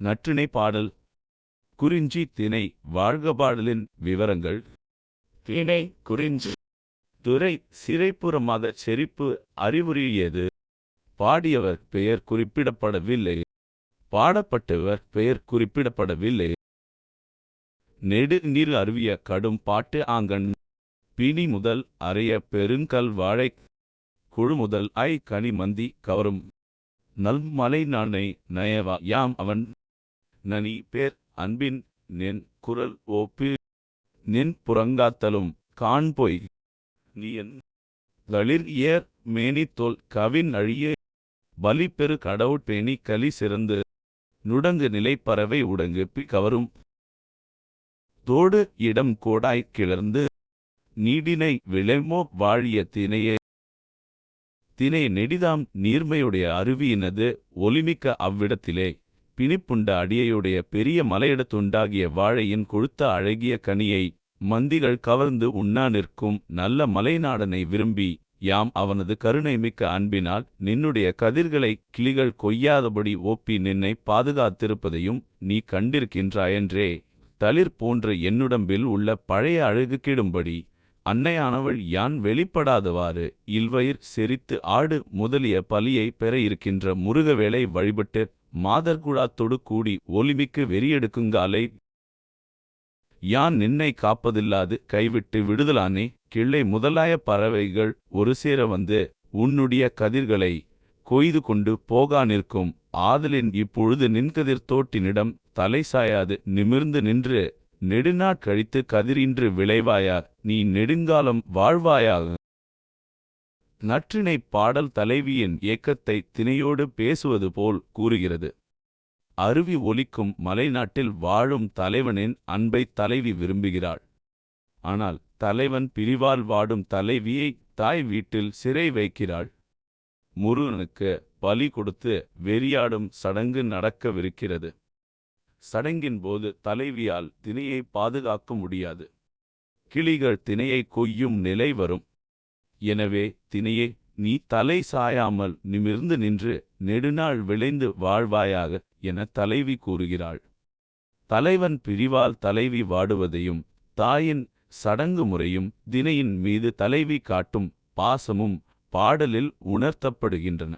நற்றிணை பாடல். குறிஞ்சி திணை வாழ்க பாடலின் விவரங்கள். திணை குறிஞ்சி. துறை சிறைப்புறமாத செறிப்பு அறிவுரியது. பாடியவர் பெயர் குறிப்பிடப்படவில்லை. பாடப்பட்டவர் பெயர் குறிப்பிடப்படவில்லை. நெடு நீர் அருவிய கடும் பாட்டு ஆங்கண். பிணி முதல் அறைய பெருங்கல் வாழை. குழு முதல் ஐ கனி மந்தி கவரும் நல்மலை நானை நயவா யாம் அவன். நனி பேர் அன்பின் நின் குரல் ஓப்பு நின் புறங்காத்தலும் காண்பொய் நீயன் தளிர் ஏர் மேனித்தோல் கவின் அழிய பலிப்பெரு கடவுட்பேணி கலி சிறந்து நுடங்கு நிலை பறவை உடங்கு பி கவரும் தோடு இடம் கோடாய் கிளர்ந்து நீடினை விளைமோ வாழிய தினையே தினை நெடிதாம் நீர்மையுடைய அருவியினது ஒலிமிக்க அவ்விடத்திலே பிணிப்புண்ட அடியையுடைய பெரிய மலையிடத்துண்டாகிய வாழையின் கொழுத்த அழகிய கனியை மந்திகள் கவர்ந்து உண்ணா நிற்கும் நல்ல மலைநாடனை விரும்பி யாம் அவனது கருணை மிக்க அன்பினால் நின்னுடைய கதிர்களை கிளிகள் கொய்யாதபடி ஓப்பி நின்னை பாதுகாத்திருப்பதையும் நீ கண்டிருக்கின்றாயென்றே. தளிர் போன்ற என்னுடம்பில் உள்ள பழைய அழகு கெடும்படி அன்னையானவள் யான் வெளிப்படாதவாறு இல்வயிர் செரித்து ஆடு முதலிய பலியை பெற இருக்கின்ற முருகவேளை வழிபட்டு மாதர்குழாத்தொடு கூடி ஒலிமிக்கு வெறியெடுக்குங்காலை. யான் நின்னை காப்பதில்லாது கைவிட்டு விடுதலானே? கிள்ளை முதலாய பறவைகள் ஒரு சேர வந்து உன்னுடைய கதிர்களை கொய்து கொண்டு போகா நிற்கும். ஆதலின் இப்பொழுது நின்கதிர் தோட்டினிடம் தலை சாயாது நிமிர்ந்து நின்று நெடுநாட் கழித்து கதிரின்று விளைவாயா? நீ நெடுங்காலம் வாழ்வாயாக. நற்றினைப் பாடல் தலைவியின் இயக்கத்தை திணையோடு பேசுவது போல் கூறுகிறது. அருவி ஒலிக்கும் மலைநாட்டில் வாழும் தலைவனின் அன்பை தலைவி விரும்புகிறாள். ஆனால் தலைவன் பிரிவால் வாடும் தலைவியை தாய் வீட்டில் சிறை வைக்கிறாள். முருகனுக்கு பலி கொடுத்து வெறியாடும் சடங்கு நடக்கவிருக்கிறது. சடங்கின் போது தலைவியால் திணையை பாதுகாக்க முடியாது. கிளிகள் திணையை கொய்யும் நிலை வரும். எனவே தினையே நீ தலை சாயாமல் நிமிர்ந்து நின்று நெடுநாள் விளைந்து வாழ்வாயாக என தலைவி கூறுகிறாள். தலைவன் பிரிவால் தலைவி வாடுவதையும் தாயின் சடங்கு முறையும் தினையின் மீது தலைவி காட்டும் பாசமும் பாடலில் உணர்த்தப்படுகின்றன.